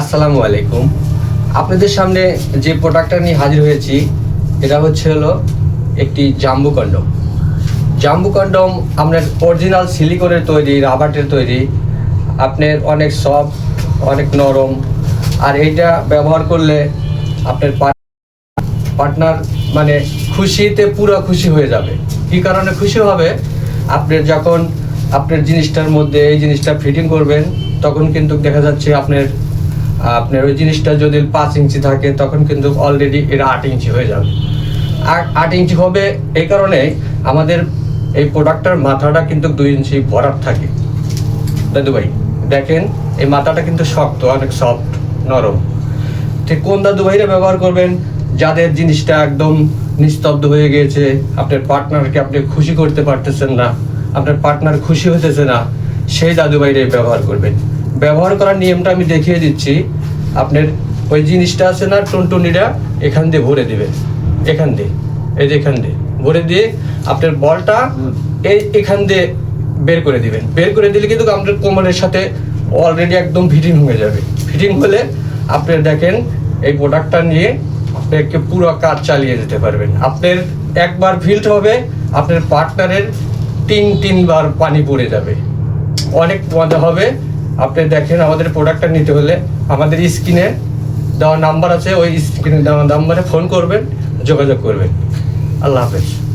আসসালামু আলাইকুম। আপনাদের সামনে যে প্রোডাক্টটা নিয়ে হাজির হয়েছি, এটা হচ্ছে হলো একটি জাম্বু কন্ডম। জাম্বু কন্ডম আপনার অরিজিনাল সিলিকনের তৈরি রাবারের তৈরি, আপনার অনেক সফট অনেক নরম, আর এইটা ব্যবহার করলে আপনার পার্টনার মানে খুশিতে পুরো খুশি হয়ে যাবে। কি কারণে খুশি হবে? আপনি যখন আপনার জিনিসটার মধ্যে এই জিনিসটা ফিটিং করবেন, তখন কিন্তু দেখা যাচ্ছে আপনার আপনার ওই জিনিসটা যদি পাঁচ ইঞ্চি থাকে, তখন কিন্তু অলরেডি এটা আট ইঞ্চি হয়ে যাবে। আট ইঞ্চি হবে এই কারণে আমাদের এই প্রোডাক্টটার মাথাটা কিন্তু দুই ইঞ্চি ভরাট থাকে। দাদু ভাই, দেখেন, এই মাথাটা কিন্তু শক্ত, অনেক সফট নরম। ঠিক কোন দাদু ভাইরা ব্যবহার করবেন? যাদের জিনিসটা একদম নিস্তব্ধ হয়ে গিয়েছে, আপনার পার্টনারকে আপনি খুশি করতে পারতেছেন না, আপনার পার্টনার খুশি হতেছে না, সেই দাদু ভাইরাই ব্যবহার করবেন। ব্যবহার করার নিয়মটা আমি দেখিয়ে দিচ্ছি। আপনার ওই জিনিসটা আছে না, টুনটুনিটা, এখান দিয়ে ভরে দিবেন এখান দিয়ে, এই যে এখান দিয়ে। ভরে দিয়ে আপনার বলটা এই এখান দিয়ে বের করে দিবেন। বের করে দিলে কিন্তু আপনার কোমরের সাথে অলরেডি একদম ফিটিং হয়ে যাবে। ফিটিং হলে আপনি দেখেন, এই প্রোডাক্টটা নিয়ে আপনাকে পুরো কাজ চালিয়ে যেতে পারবেন। আপনার একবার ফিল্ড হবে, আপনার পার্টনারের তিন তিনবার পানি পড়ে যাবে। অনেক মজা হবে। আপনি দেখেন আমাদের প্রোডাক্টটা নিতে হলে আমাদের স্ক্রিনে দেওয়া নাম্বার আছে, ওই স্ক্রিনে দেওয়া নাম্বারে ফোন করবেন, যোগাযোগ করবেন। আল্লাহ হাফেজ।